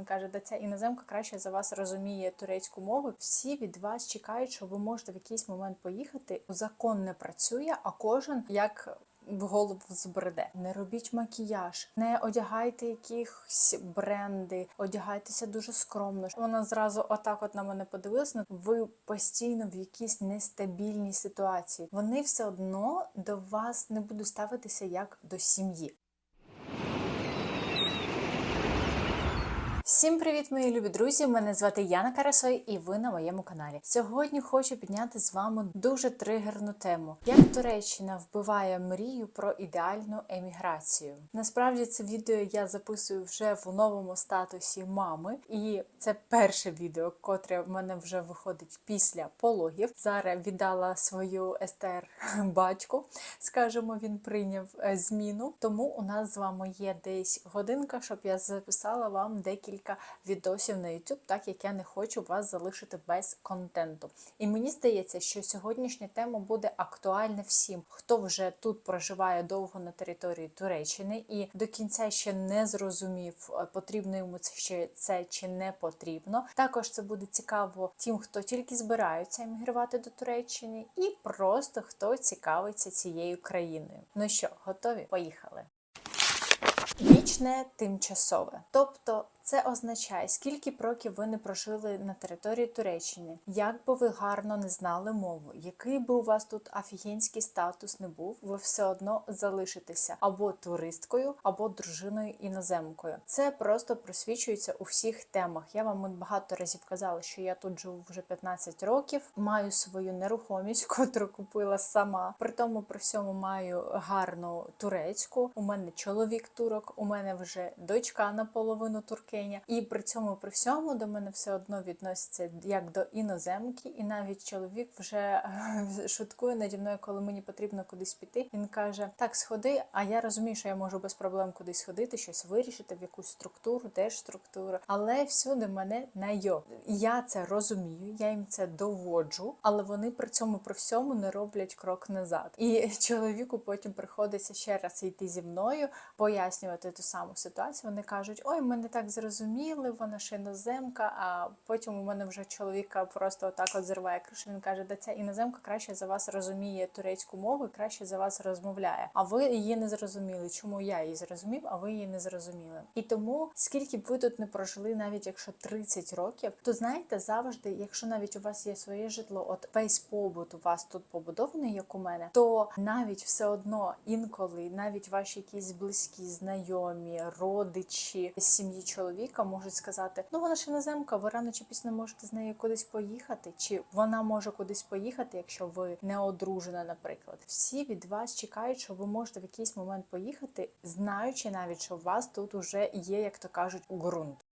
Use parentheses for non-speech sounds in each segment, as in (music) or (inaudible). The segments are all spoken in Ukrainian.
Він каже, де ця іноземка краще за вас розуміє турецьку мову. Всі від вас чекають, що ви можете в якийсь момент поїхати. Закон не працює, а кожен як. В голову збреде. Не робіть макіяж, не одягайте якісь бренди, одягайтеся дуже скромно. Вона зразу отак от на мене подивилася. Ну, Ви постійно в якійсь нестабільній ситуації. Вони все одно до вас не будуть ставитися як до сім'ї. Всім привіт, мої любі друзі! Мене звати Яна Карасой, і ви на моєму каналі. Сьогодні хочу підняти з вами дуже тригерну тему: як Туреччина вбиває мрію про ідеальну еміграцію. Насправді це відео я записую вже в новому статусі мами, і це перше відео, котре в мене вже виходить після пологів. Зараз віддала свою естер (laughs) батьку. Скажімо, він прийняв е, зміну. Тому у нас з вами є десь годинка, щоб я записала вам декілька відосів на YouTube, так як я не хочу вас залишити без контенту. І мені здається, що сьогоднішня тема буде актуальна всім, хто вже тут проживає довго на території Туреччини і до кінця ще не зрозумів, е, потрібно йому це ще це чи не потрібно. Також це буде цікаво тим, хто тільки збирається емігрувати до Туреччини, і просто хто цікавиться цією країною. Ну що, готові? Поїхали! Вічне тимчасове, тобто це означає, скільки б років ви не прожили на території Туреччини, як би ви гарно не знали мову, який би у вас тут афігенський статус не був, ви все одно залишитеся або туристкою, або дружиною іноземкою. Це просто просвічується у всіх темах. Я вам багато разів казала, що я тут живу вже 15 років, маю свою нерухомість, (laughs) котру купила сама. При тому при всьому маю гарну турецьку. У мене чоловік турок, у мене вже дочка наполовину туркиня. І при цьому при всьому до мене все одно відноситься як до іноземки, і навіть чоловік (laughs) вже шуткує наді мною, коли мені потрібно кудись піти. Він каже: Так, сходи. А я розумію, що я можу без проблем кудись ходити, щось вирішити в якусь структуру, держструктуру, але всюди мене найо. Я це розумію, я їм це доводжу, але вони при цьому при всьому не роблять крок назад. І (laughs) чоловіку потім приходиться ще раз йти зі мною, пояснювати ту саму ситуацію. Вони кажуть: Ой, ми не так зрозуміли, вона ж іноземка. А потім у мене вже чоловіка просто отак от зриває кришу. Він каже, да ця іноземка краще за вас розуміє турецьку мову, і краще за вас розмовляє. А ви її не зрозуміли. Чому я її зрозумів, а ви її не зрозуміли? І тому, скільки б ви тут не прожили, навіть якщо 30 років, то знаєте, завжди, якщо навіть у вас є своє житло, от весь побут у вас тут побудований, як у мене, то навіть все одно інколи, навіть ваші якісь близькі, знайомі, родичі сім'ї чоловіка можуть сказати: ну вона ж іноземка, ви рано чи пізно можете з нею кудись поїхати, чи вона може кудись поїхати, якщо ви не одружена, наприклад. Всі від вас чекають, що ви можете в якийсь момент поїхати, знаючи навіть, що у вас тут уже є, як то кажуть, ґрунт.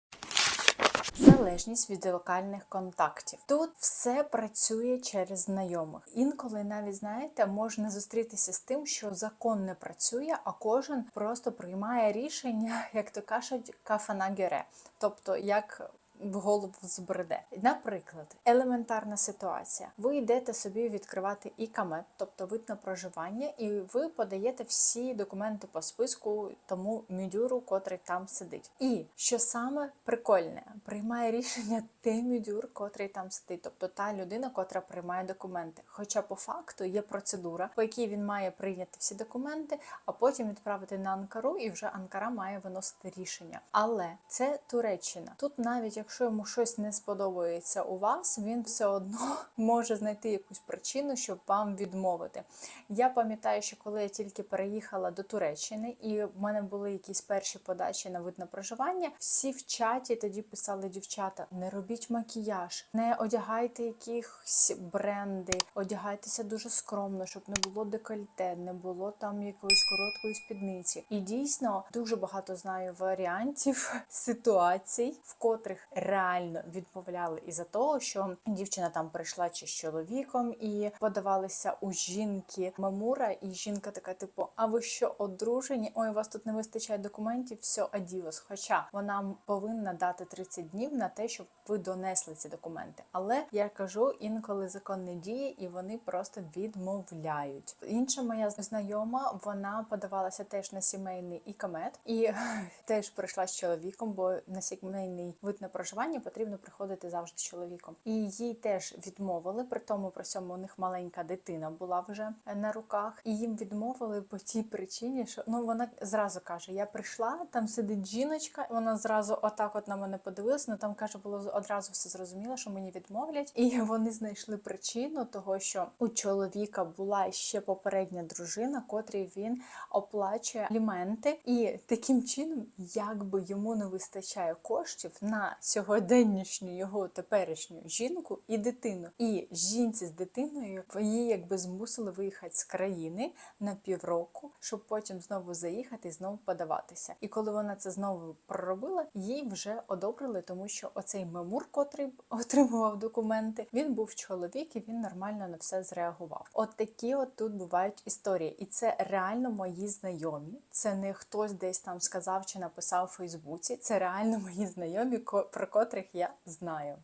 Залежність від локальних контактів. Тут все працює через знайомих. Інколи навіть знаєте, можна зустрітися з тим, що закон не працює, а кожен просто приймає рішення, (laughs) як то кажуть, кафанагере, тобто як. В голову збреде. Наприклад, елементарна ситуація. Ви йдете собі відкривати ікамет, тобто вид на проживання, і ви подаєте всі документи по списку тому мюдюру, котрий там сидить. І що саме прикольне, приймає рішення той мюдюр, котрий там сидить, тобто та людина, котра приймає документи. Хоча по факту є процедура, по якій він має прийняти всі документи, а потім відправити на Анкару, і вже Анкара має виносити рішення. Але це Туреччина. Тут навіть якщо йому щось не сподобається у вас, він все одно (laughs) може знайти якусь причину, щоб вам відмовити. Я пам'ятаю, що коли я тільки переїхала до Туреччини, і в мене були якісь перші подачі на вид на проживання, всі в чаті тоді писали дівчата: не робіть макіяж, не одягайте якісь бренди, одягайтеся дуже скромно, щоб не було декольте, не було там якоїсь короткої спідниці. І дійсно дуже багато знаю варіантів (laughs) ситуацій, в котрих реально відмовляли із-за того, що дівчина там прийшла чи з чоловіком і подавалися у жінки мамура, і жінка така, типу, а ви що одружені? Ой, у вас тут не вистачає документів, все адіос. Хоча вона повинна дати 30 днів на те, щоб ви донесли ці документи. Але я кажу, інколи закон не діє, і вони просто відмовляють. Інша моя знайома, вона подавалася теж на сімейний ікамет і (laughs) теж прийшла з чоловіком, бо на сімейний вид на проживання потрібно приходити завжди з чоловіком. І їй теж відмовили. При тому при цьому у них маленька дитина була вже на руках, і їм відмовили по тій причині, що ну вона зразу каже: Я прийшла, там сидить жіночка, вона зразу отак от на мене подивилась. Ну там каже, було одразу все зрозуміло, що мені відмовлять, і (laughs) вони знайшли причину того, що у чоловіка була ще попередня дружина, котрій він оплачує аліменти, і таким чином, якби йому не вистачає коштів на сьогоднішню його теперішню жінку і дитину, і жінці з дитиною її якби змусили виїхати з країни на півроку, щоб потім знову заїхати і знову подаватися. І коли вона це знову проробила, їй вже одобрили, тому що оцей мемур, котрий отримував документи, він був чоловік і він нормально на все зреагував. От такі от тут бувають історії, і це реально мої знайомі. Це не хтось десь там сказав чи написав у Фейсбуці. Це реально мої знайомі, ко- котрих я знаю.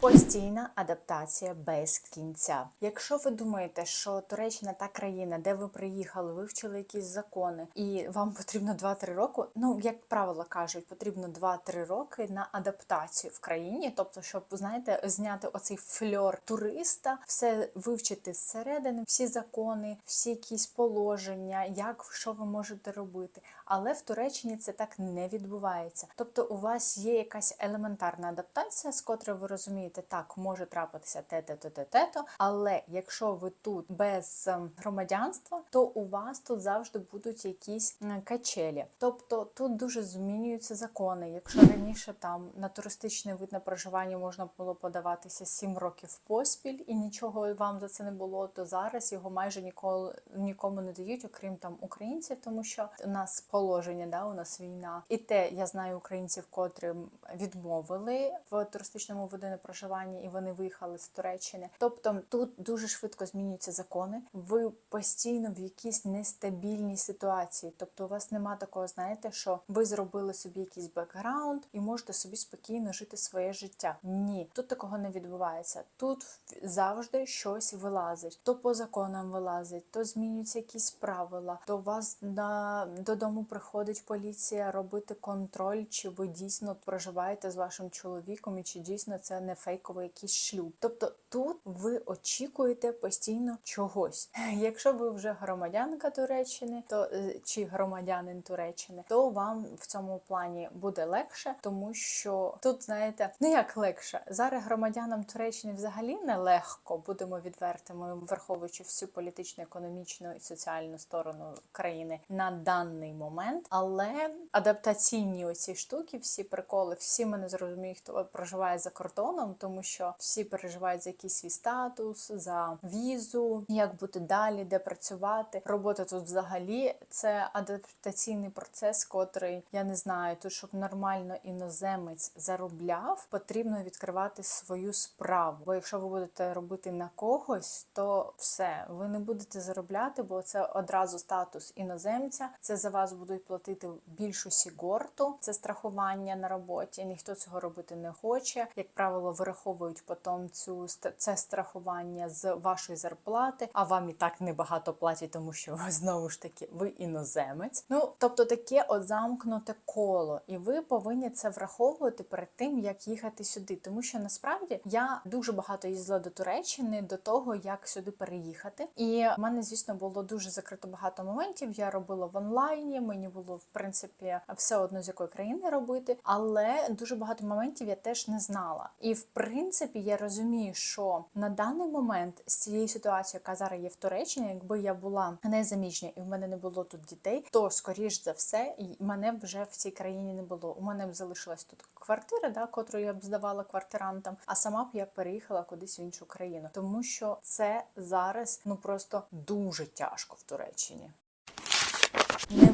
Постійна адаптація без кінця. Якщо ви думаєте, що Туреччина та країна, де ви приїхали, вивчили якісь закони, і вам потрібно 2-3 роки. Ну як правило кажуть, потрібно 2-3 роки на адаптацію в країні, тобто, щоб знаєте, зняти оцей фльор туриста, все вивчити зсередини, всі закони, всі якісь положення, як що ви можете робити. Але в Туреччині це так не відбувається. Тобто, у вас є якась елементарна адаптація, з котрою ви розумієте, так може трапитися те-те, те-те, те-то, але якщо ви тут без ем, громадянства, то у вас тут завжди будуть якісь качелі. Тобто тут дуже змінюються закони. Якщо раніше там на туристичний вид на проживання можна було подаватися 7 років поспіль і нічого вам за це не було, то зараз його майже ніколи нікому не дають, окрім там українців, тому що у нас положення, да, у нас війна. І те я знаю українців, котрі відмовили в туристичному виду на проживання, і вони виїхали з Туреччини. Тобто тут дуже швидко змінюються закони. Ви постійно в якійсь нестабільній ситуації. Тобто, у вас нема такого, знаєте, що ви зробили собі якийсь бекграунд і можете собі спокійно жити своє життя. Ні, тут такого не відбувається. Тут завжди щось вилазить. То по законам вилазить, то змінюються якісь правила, то вас на додому приходить поліція робити контроль, чи ви дійсно проживаєте з вашим чоловіком, і чи дійсно це не фейковий якийсь шлюб. Тобто тут ви очікуєте постійно чогось. (laughs) Якщо ви вже громадянка Туреччини, то е, чи громадянин Туреччини, то вам в цьому плані буде легше, тому що тут знаєте, ну як легше зараз громадянам Туреччини взагалі не легко, будемо відвертими, враховуючи всю політичну, економічну і соціальну сторону країни на даний момент. Але адаптаційні оці штуки, всі приколи, всі мене зрозуміють, хто проживає за кордоном, тому що всі переживають за якийсь свій статус, за візу, як бути далі, де працювати. Робота тут взагалі це адаптаційний процес, котрий я не знаю, тут щоб нормально іноземець заробляв, потрібно відкривати свою справу. Бо якщо ви будете робити на когось, то все ви не будете заробляти, бо це одразу статус іноземця. Це за вас будуть платити більшу сігорту, це страхування на роботі. Ніхто цього робити не хоче. Як правило, вираховують потім цю це страхування з вашої зарплати, а вам і так небагато платять, тому що ви знову ж таки ви іноземець. Ну тобто таке от замкнуте коло, і ви повинні це враховувати перед тим, як їхати сюди. Тому що насправді я дуже багато їздила до Туреччини до того, як сюди переїхати. І в мене, звісно, було дуже закрито багато моментів. Я робила в онлайні. Мені було в принципі все одно з якої країни робити, але дуже багато моментів я теж не знала. І в принципі я розумію, що на даний момент з цією ситуацією, яка зараз є в Туреччині, якби я була незаміжня і в мене не було тут дітей, то скоріш за все мене б вже в цій країні не було. У мене б залишилась тут квартира, да, котру я б здавала квартирантам, а сама б я переїхала кудись в іншу країну, тому що це зараз ну просто дуже тяжко в Туреччині.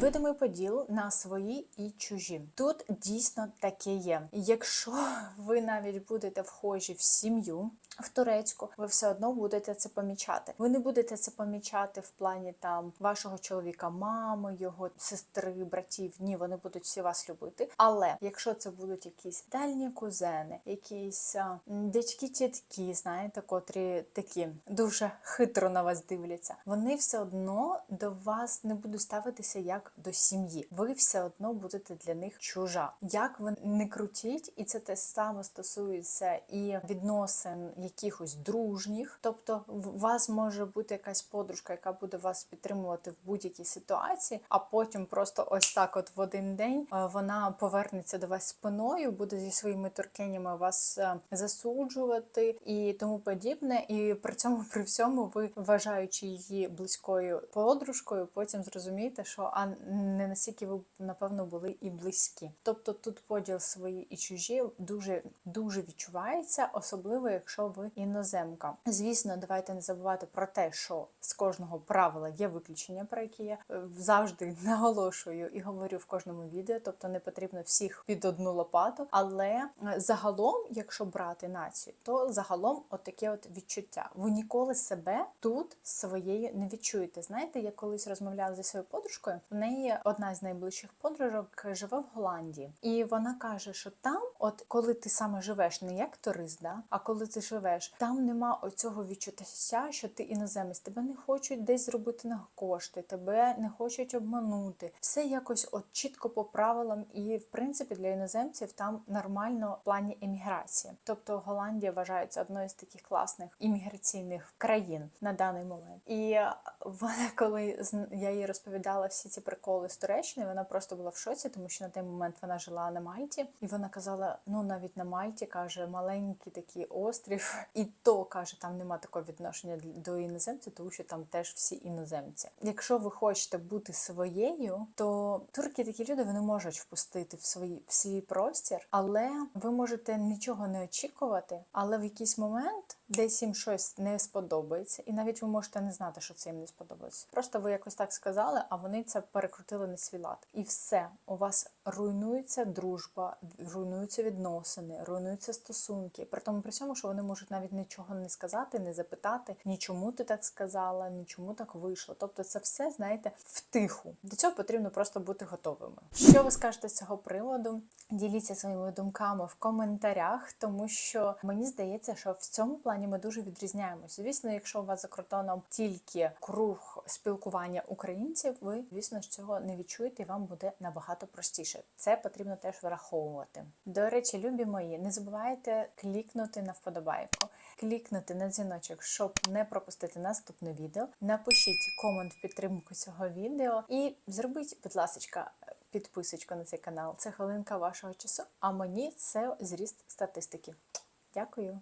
Не Невидимий поділ на свої і чужі. Тут дійсно таке є. Якщо ви навіть будете вхожі в сім'ю. В турецьку ви все одно будете це помічати. Ви не будете це помічати в плані там вашого чоловіка, мами, його сестри, братів. Ні, вони будуть всі вас любити. Але якщо це будуть якісь дальні кузени, якісь дядьки тітки, знаєте, котрі такі дуже хитро на вас дивляться, вони все одно до вас не будуть ставитися як до сім'ї. Ви все одно будете для них чужа. Як ви не крутіть, і це те саме стосується і відносин якихось дружніх. Тобто, в вас може бути якась подружка, яка буде вас підтримувати в будь-якій ситуації, а потім просто ось так, от в один день, е, вона повернеться до вас спиною, буде зі своїми торкенями вас е, засуджувати і тому подібне. І при цьому при всьому ви вважаючи її близькою подружкою, потім зрозумієте, що а не настільки ви напевно були і близькі. Тобто тут поділ свої і чужі дуже дуже відчувається, особливо якщо ви іноземка. Звісно, давайте не забувати про те, що з кожного правила є виключення, про які я е, завжди (laughs) наголошую і говорю в кожному відео. Тобто не потрібно всіх під одну лопату. Але е, загалом, якщо брати націю, то загалом от таке от відчуття. Ви ніколи себе тут своєю не відчуєте. Знаєте, я колись розмовляла зі своєю подружкою. Неї одна з найближчих подружок живе в Голландії, і вона каже, що там, от коли ти саме живеш не як турист, да, а коли ти живеш, там нема оцього відчуття, що ти іноземець, тебе не хочуть десь зробити на кошти, тебе не хочуть обманути. Все якось от чітко по правилам, і в принципі для іноземців там нормально в плані еміграції. Тобто Голландія вважається одною з таких класних імміграційних країн на даний момент. І (laughs) вона, коли я їй розповідала всі ці приколи з Туреччини, вона просто була в шоці, тому що на той момент вона жила на Мальті, і вона казала: ну навіть на Мальті каже, маленький такий острів, і то каже, там нема такого відношення до іноземців, тому що там теж всі іноземці. Якщо ви хочете бути своєю, то турки такі люди вони можуть впустити в свій в свій простір, але ви можете нічого не очікувати, але в якийсь момент десь їм щось не сподобається, і навіть ви можете не знати, що це їм не сподобається. Просто ви якось так сказали, а вони це перекрутили на свій лад. І все, у вас руйнується дружба, руйнуються відносини, руйнуються стосунки. При тому при цьому, що вони можуть навіть нічого не сказати, не запитати, нічому ти так сказала, нічому так вийшло. Тобто, це все, знаєте, втиху. До цього потрібно просто бути готовими. Що ви скажете з цього приводу? Діліться своїми думками в коментарях, тому що мені здається, що в цьому плані ми дуже відрізняємося. Звісно, якщо у вас за кордоном тільки круг спілкування українців, ви звісно цього не відчуєте, і вам буде набагато простіше. Це потрібно теж враховувати. До речі, любі мої, не забувайте клікнути на вподобайку. Клікнути на дзвіночок, щоб не пропустити наступне відео. Напишіть комент в підтримку цього відео і зробіть, будь ласка, підписочку на цей канал. Це хвилинка вашого часу, а мені це зріст статистики. Дякую.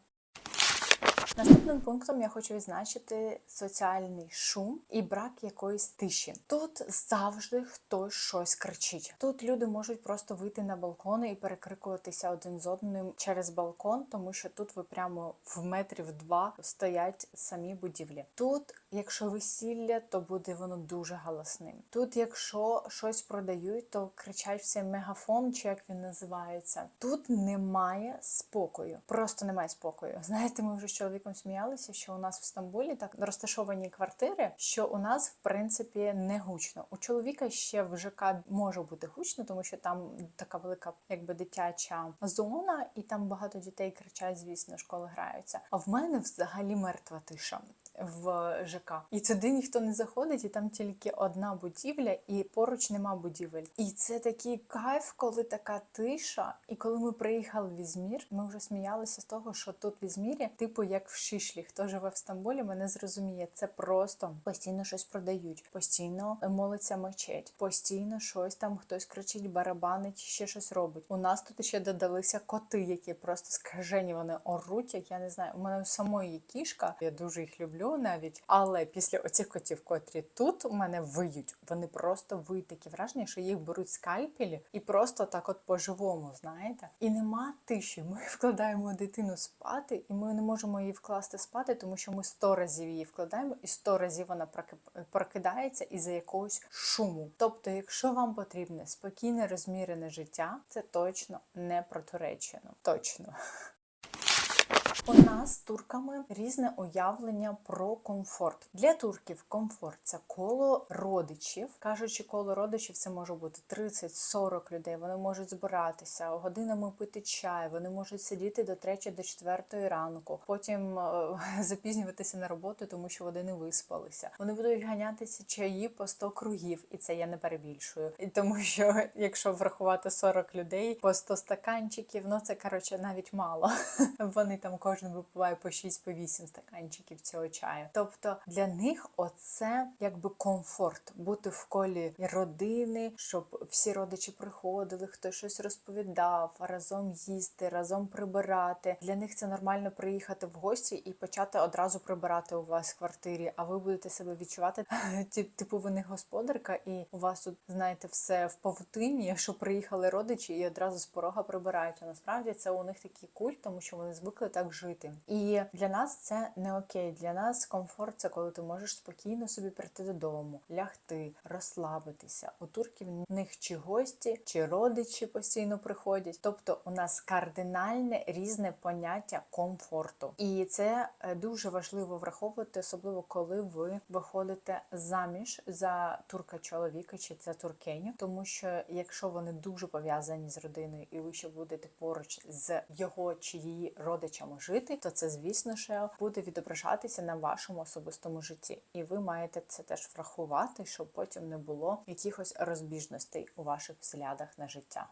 Наступним пунктом я хочу відзначити соціальний шум і брак якоїсь тиші. Тут завжди хтось щось кричить. Тут люди можуть просто вийти на балкони і перекрикуватися один з одним через балкон, тому що тут ви прямо в метрів два стоять самі будівлі. Тут, якщо весілля, то буде воно дуже галасним. Тут, якщо щось продають, то кричать в цей мегафон, чи як він називається. Тут немає спокою, просто немає спокою. (laughs) Знаєте, ми вже з чоловіком сміялися, що у нас в Стамбулі так розташовані квартири, що у нас в принципі не гучно. У чоловіка ще в ЖК може бути гучно, тому що там така велика, якби дитяча зона, і там багато дітей кричать, звісно, школи граються. А в мене взагалі мертва тиша. В ЖК і туди ніхто не заходить, і там тільки одна будівля, і поруч нема будівель. І це такий кайф, коли така тиша. І коли ми приїхали в Ізмір, ми вже сміялися з того, що тут в Ізмірі, типу як в Шишлі. Хто живе в Стамбулі, мене зрозуміє. Це просто постійно щось продають, постійно молиться мечеть, постійно щось там хтось кричить, барабанить, ще щось робить. У нас тут ще додалися коти, які просто скажені вони оруть. Як я не знаю, у мене у самої кішка, я дуже їх люблю. Відео навіть. Але після оцих котів, котрі тут у мене виють, вони просто виють такі враження, що їх беруть скальпелі і просто так, от по-живому, знаєте. І нема тиші. Ми (laughs) вкладаємо дитину спати, і ми не можемо її вкласти спати, тому що ми сто разів її вкладаємо, і сто разів вона проки- прокидається із-за якогось шуму. Тобто, якщо вам потрібне спокійне, розмірене життя, це точно не про Туреччину. Точно. (laughs) У нас з турками різне уявлення про комфорт. Для турків комфорт це коло родичів. Кажучи, коло родичів це може бути 30-40 людей. Вони можуть збиратися годинами пити чай. Вони можуть сидіти до 3 до 4 ранку, потім е, (laughs) запізнюватися на роботу, тому що вони не виспалися. Вони будуть ганятися чаї по 100 кругів, і це я не перебільшую. І тому що (laughs) якщо врахувати 40 людей по 100 стаканчиків, ну це коротше навіть мало. (laughs) Вони там кожен випиває по 6 по 8 стаканчиків цього чаю. Тобто для них оце якби комфорт бути в колі родини, щоб всі родичі приходили, хтось щось розповідав, разом їсти, разом прибирати. Для них це нормально приїхати в гості і почати одразу прибирати у вас в квартирі. А ви будете себе відчувати (laughs) типу ви не господарка, і у вас тут знаєте все в павутині, (laughs) що приїхали родичі і одразу з порога прибирають. А насправді це у них такий культ, тому що вони звикли так жити. І для нас це не окей. Для нас комфорт це коли ти можеш спокійно собі прийти додому, лягти, розслабитися. У турків в них чи гості, чи родичі постійно приходять. Тобто у нас кардинальне різне поняття комфорту, і це е, дуже важливо враховувати, особливо коли ви виходите заміж за турка чоловіка чи за туркеню, тому що якщо вони дуже пов'язані з родиною, і ви ще будете поруч з його чи її родичами жити, то це звісно ще буде відображатися на вашому особистому житті, і ви маєте це теж врахувати, щоб потім не було якихось розбіжностей у ваших взглядах на життя.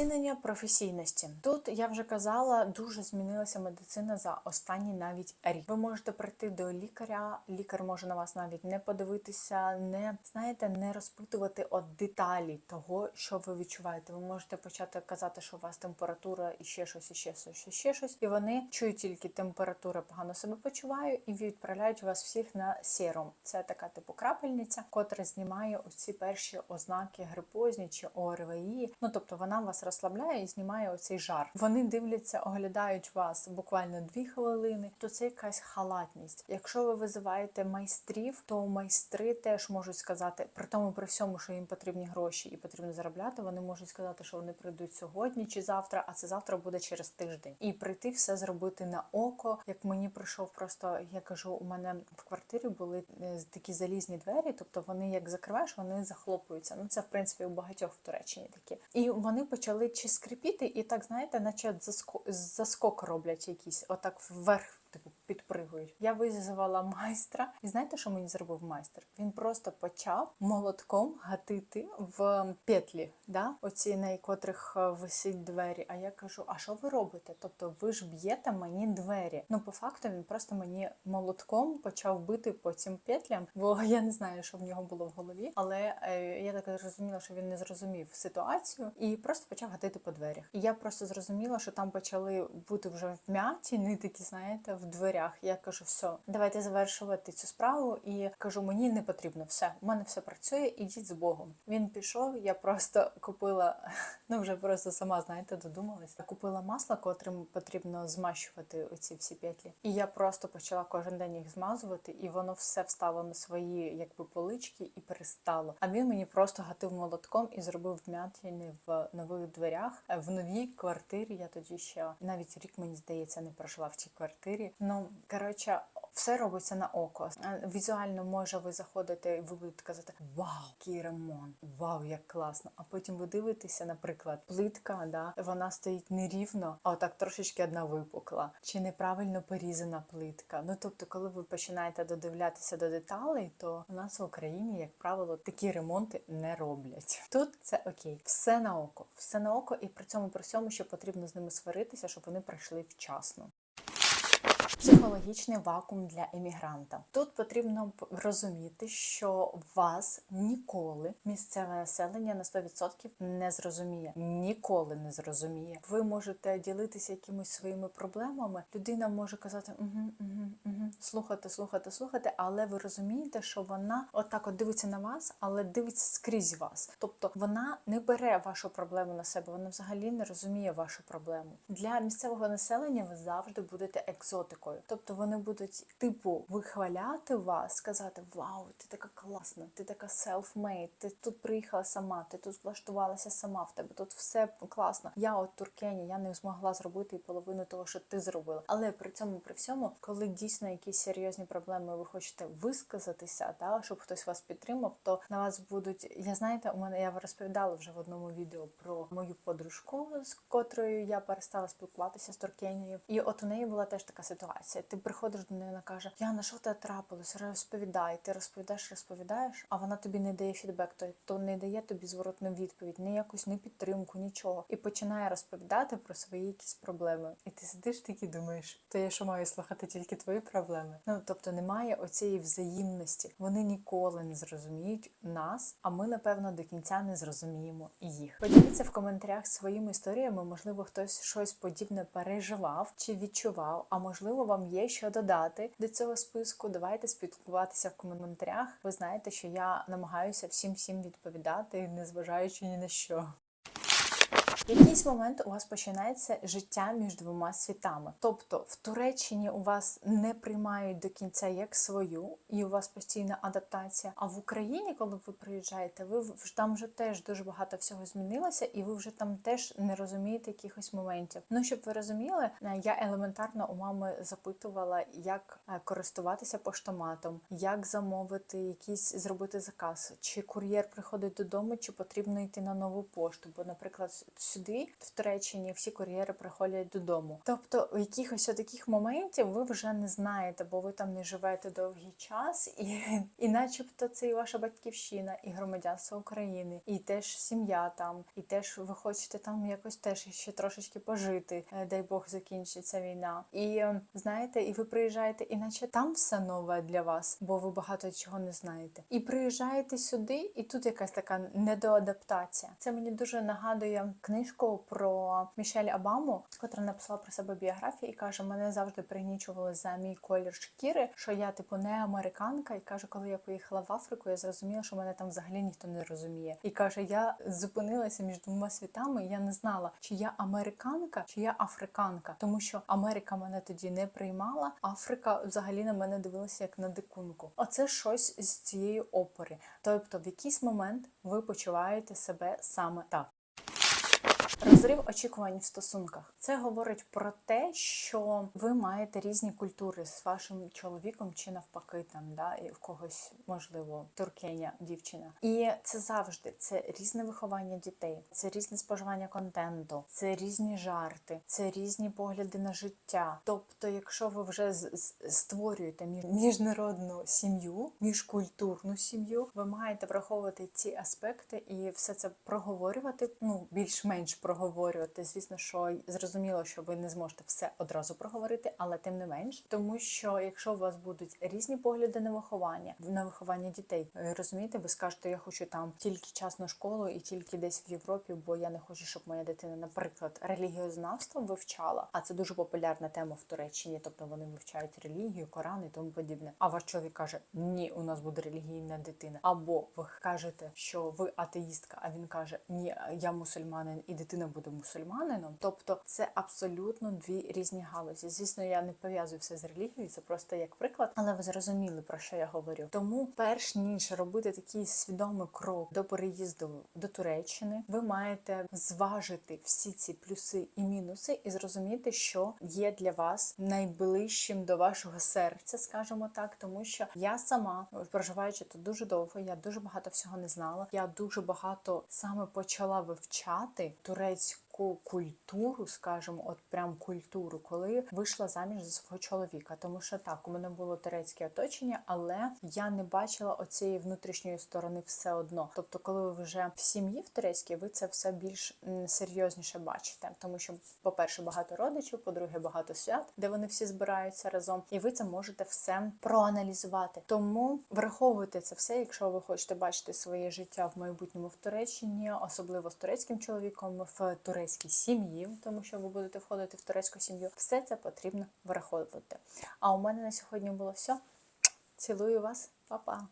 Знецінення професійності. Тут я вже казала, дуже змінилася медицина за останній навіть рік. Ви можете прийти до лікаря, лікар може на вас навіть не подивитися, не знаєте, не розпитувати от деталі того, що ви відчуваєте. Ви можете почати казати, що у вас температура і ще щось, і ще щось, і ще щось. І вони чують тільки температура, погано себе почуваю, і відправляють вас всіх на серум. Це така типу крапельниця, котра знімає оці перші ознаки грипозні чи ОРВІ. Ну тобто вона вас розслабляє і знімає оцей жар. Вони дивляться, оглядають вас буквально дві хвилини. То це якась халатність. Якщо ви визиваєте майстрів, то майстри теж можуть сказати, при тому при всьому, що їм потрібні гроші і потрібно заробляти, вони можуть сказати, що вони прийдуть сьогодні чи завтра, а це завтра буде через тиждень. І прийти все зробити на око. Як мені прийшов, просто я кажу, у мене в квартирі були е, такі залізні двері, тобто вони як закриваєш, вони захлопуються. Ну це в принципі у багатьох в Туреччині такі. І вони почали чи скрипіти, і так знаєте, наче заскок, роблять якийсь, отак вверх. Типу підпригують. Я визвала майстра, і знаєте, що мені зробив майстер? Він просто почав молотком гатити в петлі, да? оці на котрих е, висить двері. А я кажу: а що ви робите? Тобто ви ж б'єте мені двері. Ну, по факту, він просто мені молотком почав бити по цим петлям, бо (laughs) я не знаю, що в нього було в голові. Але е, я так зрозуміла, що він не зрозумів ситуацію і просто почав гатити по дверях. І я просто зрозуміла, що там почали бути вже вмятіни такі, знаєте, в дверях. Я кажу, все, давайте завершувати цю справу. І кажу, мені не потрібно все. У мене все працює, ідіть з Богом. Він пішов. Я просто купила, (laughs) ну вже просто сама знаєте, додумалася. Купила масло, котрим потрібно змащувати оці всі петлі. І я просто почала кожен день їх змазувати, і воно все встало на свої якби полички і перестало. А він мені просто гатив молотком і зробив вмятини в нових дверях в новій квартирі. Я тоді ще навіть рік мені здається не прожила в цій квартирі. Ну коротше. Все робиться на око. Візуально може ви заходите і ви будете казати Вау, який ремонт! Вау, як класно! А потім ви дивитеся, наприклад, плитка, да, вона стоїть нерівно, а отак трошечки одна випукла, чи неправильно порізана плитка. Ну тобто, коли ви починаєте додивлятися до деталей, то у нас в Україні, як правило, такі ремонти не роблять. Тут це окей, все на око, все на око, і при цьому при всьому, що потрібно з ними сваритися, щоб вони прийшли вчасно. Психологічний вакуум для емігранта. Тут потрібно розуміти, що вас ніколи місцеве населення на 100% не зрозуміє. Ніколи не зрозуміє. Ви можете ділитися якимись своїми проблемами. Людина може казати угу, угу, угу, слухати, слухати, слухати, але ви розумієте, що вона отак от дивиться на вас, але дивиться скрізь вас. Тобто вона не бере вашу проблему на себе, вона взагалі не розуміє вашу проблему. Для місцевого населення ви завжди будете екзотикою. Тобто вони будуть типу вихваляти вас, сказати: Вау, ти така класна, ти така self-made, ти тут приїхала сама, ти тут влаштувалася сама, в тебе тут все класно. Я от туркені, я не змогла зробити і половину того, що ти зробила. Але при цьому, при всьому, коли дійсно якісь серйозні проблеми, ви хочете висказатися, та щоб хтось вас підтримав, то на вас будуть. Я знаєте, у мене я розповідала вже в одному відео про мою подружку, з котрою я перестала спілкуватися з Туркенією. І от у неї була теж така ситуація. Ти приходиш до неї, вона каже: Яна, що тебе трапилось? Розповідай. Ти розповідаєш, розповідаєш, а вона тобі не дає фідбек, тобто не дає тобі зворотну відповідь, не якусь не підтримку, нічого. І починає розповідати про свої якісь проблеми. І ти сидиш такі думаєш, то я що маю слухати тільки твої проблеми? Ну тобто немає оцієї взаємності. Вони ніколи не зрозуміють нас, а ми напевно до кінця не зрозуміємо їх. Поділіться в коментарях своїми історіями. Можливо, хтось щось подібне переживав чи відчував. А можливо, вам є що додати до цього списку. Давайте спілкуватися в коментарях. Ви знаєте, що я намагаюся всім всім відповідати, незважаючи ні на що. Якийсь момент у вас починається життя між двома світами. Тобто в Туреччині у вас не приймають до кінця як свою, і у вас постійна адаптація. А в Україні, коли ви приїжджаєте, ви там вже теж дуже багато всього змінилося, і ви вже там теж не розумієте якихось моментів. Ну щоб ви розуміли, е, я елементарно у мами запитувала, як е, користуватися поштоматом, як замовити якийсь зробити заказ, чи кур'єр приходить додому, чи потрібно йти на нову пошту. Бо, наприклад, сюди, в Туреччині, всі кур'єри приходять додому. Тобто, у якихось таких моментів ви вже не знаєте, бо ви там не живете довгий час, і, і начебто це і ваша батьківщина, і громадянство України, і теж сім'я там, і теж ви хочете там якось теж ще трошечки пожити. е, Дай Бог закінчиться війна. І е, знаєте, і ви приїжджаєте, і наче там все нове для вас, бо ви багато чого не знаєте. І приїжджаєте сюди, і тут якась така недоадаптація. Це мені дуже нагадує книжку про Мішель Обаму, котра написала про себе біографію і каже: мене завжди пригнічували за мій колір шкіри, що я типу не американка. І каже, коли я поїхала в Африку, я зрозуміла, що мене там взагалі ніхто не розуміє. І каже, я зупинилася між двома світами. Я не знала, чи я американка, чи я африканка, тому що Америка мене тоді не приймала. Африка взагалі на мене дивилася як на дикунку. Оце щось з цієї опери. Тобто, в якийсь момент ви почуваєте себе саме так. Розрив очікувань в стосунках. Це говорить про те, що ви маєте різні культури з вашим чоловіком чи навпаки, там да і в когось можливо туркеня дівчина. І це завжди це різне виховання дітей, це різне споживання контенту, це різні жарти, це різні погляди на життя. Тобто, якщо ви вже створюєте між- міжнародну сім'ю, міжкультурну сім'ю, ви маєте враховувати ці аспекти і все це проговорювати. Ну більш-менш проговорювати. Звісно, що зрозуміло, що ви не зможете все одразу проговорити, але тим не менш, тому що якщо у вас будуть різні погляди на виховання, на виховання дітей, е, розумієте, ви скажете, я хочу там тільки частну школу і тільки десь в Європі, бо я не хочу, щоб моя дитина, наприклад, релігіознавство вивчала. А це дуже популярна тема в Туреччині, тобто вони вивчають релігію, Коран і тому подібне. А ваш чоловік каже: Ні, у нас буде релігійна дитина. Або ви кажете, що ви атеїстка, а він каже: Ні, я мусульманин, і дитина буде мусульманином. Тобто це абсолютно дві різні галузі. Звісно, я не пов'язую все з релігією, це просто як приклад, але ви зрозуміли про що я говорю. Тому, перш ніж робити такий свідомий крок до переїзду до Туреччини, ви маєте зважити всі ці плюси і мінуси, і зрозуміти, що є для вас найближчим до вашого серця, скажімо так, тому що я сама проживаючи тут дуже довго, я дуже багато всього не знала. Я дуже багато саме почала вивчати турецьку. Таку культуру, скажімо, от прям культуру, коли вийшла заміж за свого чоловіка. Тому що так, у мене було турецьке оточення, але я не бачила оцієї внутрішньої сторони все одно. Тобто, коли ви вже в сім'ї в турецькій, ви це все більш серйозніше бачите, тому що, по-перше, багато родичів, по-друге, багато свят, де вони всі збираються разом, і ви це можете все проаналізувати. Тому враховуйте це все, якщо ви хочете бачити своє життя в майбутньому в Туреччині, особливо з турецьким чоловіком, в турецькій сім'ї, тому що ви будете входити в турецьку сім'ю. Все це потрібно враховувати. А у мене на сьогодні було все. Цілую вас, Па-па!